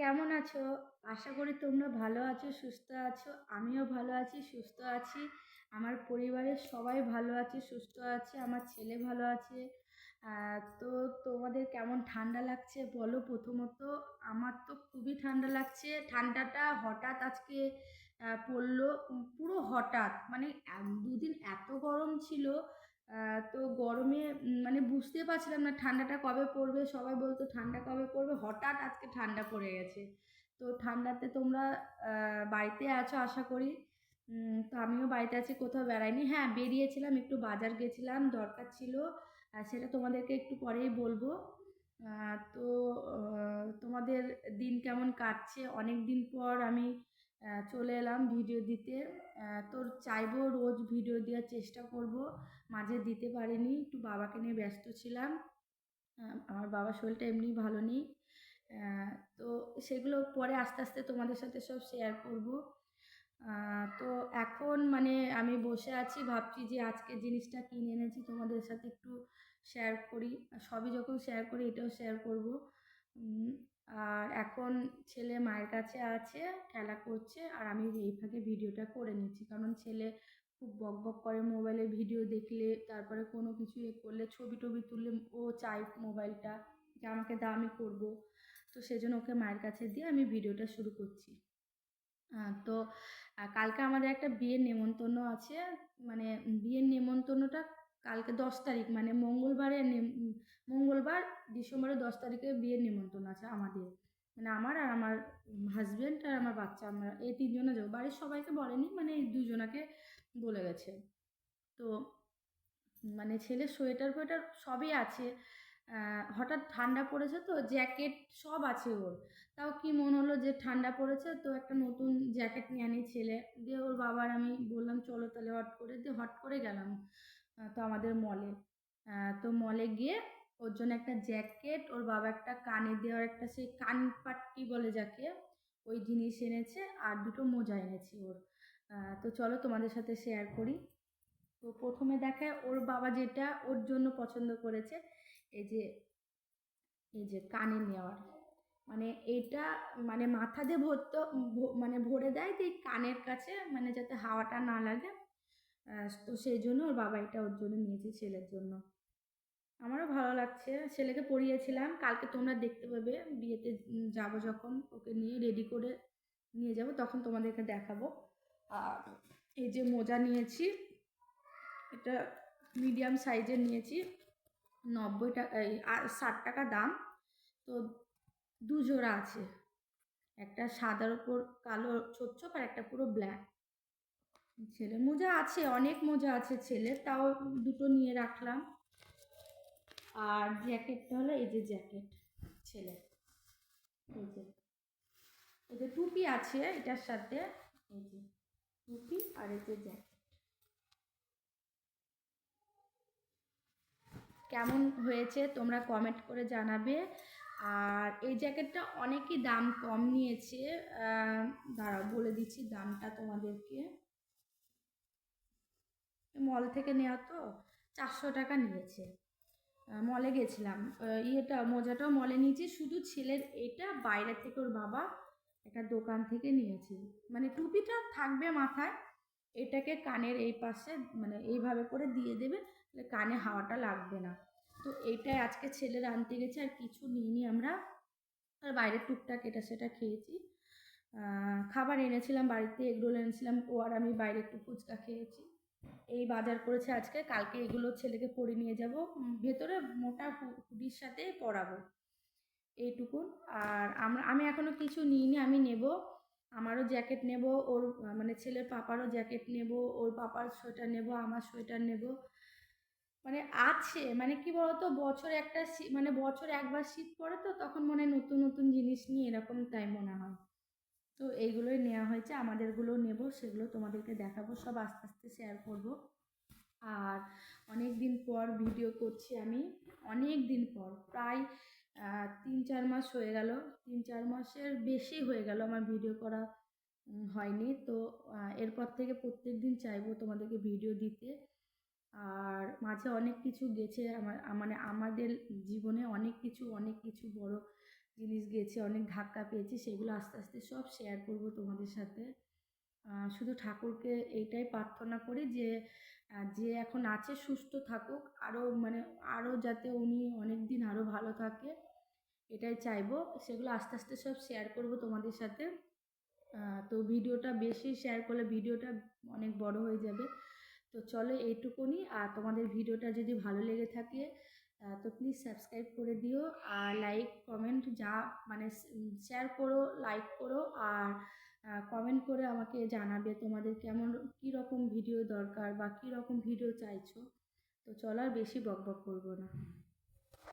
কেমন আছো? আশা করি তোমরা ভালো আছো, সুস্থ আছো, আমিও ভালো আছি, সুস্থ আছি। আমার পরিবারের সবাই ভালো আছে, সুস্থ আছে, আমার ছেলে ভালো আছে। তো তোমাদের কেমন ঠান্ডা লাগছে বলো প্রথমত? আমার তো খুবই ঠান্ডা লাগছে। ঠান্ডাটা হঠাৎ আজকে পড়ল, পুরো হঠাৎ। মানে দুদিন এত গরম ছিল তো গরমে মানে বুঝতে পারছিলাম না ঠান্ডাটা কবে পড়বে। সবাই বলতো ঠান্ডা কবে পড়বে। হঠাৎ আজকে ঠান্ডা পড়ে গেছে। তো ঠান্ডাতে তোমরা বাড়িতে আছো আশা করি। তো আমিও বাড়িতে আছি, কোথাও বেড়াইনি। হ্যাঁ বেরিয়েছিলাম, একটু বাজার গেছিলাম, দরকার ছিল। সেটা তোমাদেরকে একটু পরেই বলব। তো তোমাদের দিন কেমন কাটছে? অনেক দিন পর আমি চলে এলাম ভিডিও দিতে। আহ, তো চাইব রোজ ভিডিও দেওয়ার চেষ্টা করব। মাঝে দিতে পারিনি একটু বাবাকে নিয়ে ব্যস্ত ছিলাম। আমার বাবার শরীরটা এমনি ভালো নেই। তো সেগুলো পরে আস্তে আস্তে তোমাদের সাথে সব শেয়ার করব। তো এখন মানে আমি বসে আছি ভাবছি যে আজকে জিনিসটা কিনে এনেছি তোমাদের সাথে একটু শেয়ার করি। সবই যখন শেয়ার করি এটাও শেয়ার করব। আর এখন ছেলে মায়ের কাছে আছে, খেলা করছে, আর আমি এই ফাঁকে ভিডিওটা করে নিচ্ছি। কারণ ছেলে খুব বক বক করে মোবাইলে ভিডিও দেখলে, তারপরে কোনো কিছু এ করলে, ছবি টবি তুললে ও চায় মোবাইলটা, যে আমাকে দাও, আমি করব। তো সেজন্য ওকে মায়ের কাছে দিয়ে আমি ভিডিওটা শুরু করছি। তো কালকে আমাদের একটা বিয়ের নেমন্তন্ন আছে। মানে বিয়ের নেমন্তন্নটা কালকে দশ তারিখ মানে মঙ্গলবারে মঙ্গলবার ডিসেম্বরের দশ তারিখে বিয়ের নিমন্ত্রণ আছে আমাদের। মানে আমার আর আমার হাজব্যান্ড আর আমার বাচ্চা, আমরা এই তিনজনে যাব। বাড়ির সবাইকে বলেনি মানে এই দুজনাকে বলে গেছে। তো মানে ছেলের সোয়েটার ফোয়েটার সবই আছে। হঠাৎ ঠান্ডা পড়েছে তো, জ্যাকেট সব আছে ওর। তাও কি মন হলো যে ঠান্ডা পড়েছে, তো একটা নতুন জ্যাকেট নিয়ে আনি ছেলে। দিয়ে ওর বাবার আমি বললাম, চলো তাহলে হট করে, দিয়ে হট করে গেলাম। তো আমাদের মলে তো মলে গিয়ে ওর জন্য একটা জ্যাকেট ওর বাবা একটা কানে দেওয়ার একটা সেই কান পাট্টি বলে যাকে, ওই জিনিস এনেছে আর দুটো মোজা এনেছি ওর। তো চলো তোমাদের সাথে শেয়ার করি। তো প্রথমে দেখায় ওর বাবা যেটা ওর জন্য পছন্দ করেছে, এই যে এই যে কানে নেওয়ার। মানে এটা মানে মাথা দিয়ে ভরতে মানে ভরে দেয় তো কানের কাছে মানে যাতে হাওয়াটা না লাগে। তো সেই জন্য ওর বাবা এটা ওর জন্য নিয়েছে ছেলের জন্য। আমারও ভালো লাগছে। ছেলেকে পরিয়েছিলাম কালকে তোমরা দেখতে পাবে। বিয়েতে যাব যখন। ওকে নিয়ে রেডি করে নিয়ে যাব। তখন তোমাদেরকে দেখাবো। আর এই যে মোজা নিয়েছি, এটা মিডিয়াম সাইজের নিয়েছি। নব্বই টাকা, এই ষাট টাকা দাম। তো দু জোড়া আছে। একটা সাদার ওপর কালো ছোপ আর একটা পুরো ব্ল্যাক ছেলে, মোজা আছে, অনেক মোজা আছে ছেলে, তাও দুটো নিয়ে রাখলাম। আর জ্যাকেটটা হলো এই যে জ্যাকেট ছেলে। এই যে এই যে টুপি আছে এটার সাথে, এই যে টুপি আর এই যে জ্যাকেট কেমন হয়েছে তোমরা কমেন্ট করে জানাবে। আর এই জ্যাকেটটা অনেকই দাম কম নিয়েছে দাঁড়াও বলে দিচ্ছি দামটা তোমাদেরকে। মল থেকে নেওয়া তো চারশো টাকা নিয়েছে। মলে গেছিলাম। ইয়েটা, মোজাটাও মলে নিয়েছি। শুধু ছেলের এটা বাইরে থেকে ওর বাবা একটা দোকান থেকে নিয়েছে। মানে টুপিটা থাকবে মাথায়, এটাকে কানের এই পাশে মানে এইভাবে করে দিয়ে দেবে, তাহলে কানে হাওয়াটা লাগবে না। তো এইটাই আজকে ছেলের আনতে গেছে, আর কিছু নিইনি আমরা। আর বাইরে টুকটাক এটা সেটা খেয়েছি। খাবার এনেছিলাম, বাড়িতে এগরোল এনেছিলাম। ও আর আমি বাইরে একটু ফুচকা খেয়েছি। এই বাজার করেছে আজকে, কালকে এগুলো ছেলেকে পরে নিয়ে যাব। ভেতরে মোটা হুডির সাথে পরাবো এইটুকুন আর আমরা আমি এখনও কিছু নিইনি, আমি নেব। আমারও জ্যাকেট নেব, ওর মানে ছেলের পাপারও জ্যাকেট নেব, ওর পাপার সোয়েটার নেব, আমার সোয়েটার নেব। মানে আছে মানে কি বলতো, বছর একটা মানে বছর একবার শীত পড়ে তো তখন মনে হয় নতুন নতুন জিনিস নিয়ে এরকম তাই মনে হয়। তো এইগুলোই নেওয়া হয়েছে, আমাদেরগুলো নেব, সেগুলো তোমাদেরকে দেখাবো, সব আস্তে আস্তে শেয়ার করব। আর অনেক দিন পর ভিডিও করছি আমি অনেক দিন পর, প্রায় তিন চার মাস হয়ে গেল, তিন চার মাসের বেশি হয়ে গেল আমার ভিডিও করা হয়নি। তো এরপর থেকে প্রত্যেক দিন চাইব তোমাদেরকে ভিডিও দিতে। আর মাঝে অনেক কিছু গেছে, আমার মানে আমাদের জীবনে অনেক কিছু অনেক কিছু বড় জিনিস গেছে, অনেক ধাক্কা পেয়েছি, সেগুলো আস্তে আস্তে সব শেয়ার করব তোমাদের সাথে। শুধু ঠাকুরকে এইটাই প্রার্থনা করি যে যে এখন আছে সুস্থ থাকুক আরও মানে আরও যাতে উনি অনেক দিন আরও ভালো থাকে, এটাই চাইব। সেগুলো আস্তে আস্তে সব শেয়ার করব তোমাদের সাথে। তো ভিডিওটা বেশি শেয়ার করলে ভিডিওটা অনেক বড় হয়ে যাবে। তো চলো এইটুকুনি, আর তোমাদের ভিডিওটা যদি ভালো লেগে থাকে তো প্লিজ সাবস্ক্রাইব করে দিও আর লাইক কমেন্ট যা মানে শেয়ার করো লাইক করো আর কমেন্ট করে আমাকে জানাবে তোমাদের কেমন, কী রকম ভিডিও দরকার বা কী রকম ভিডিও চাইছো। তো চলো আর বেশি বক বক করব না।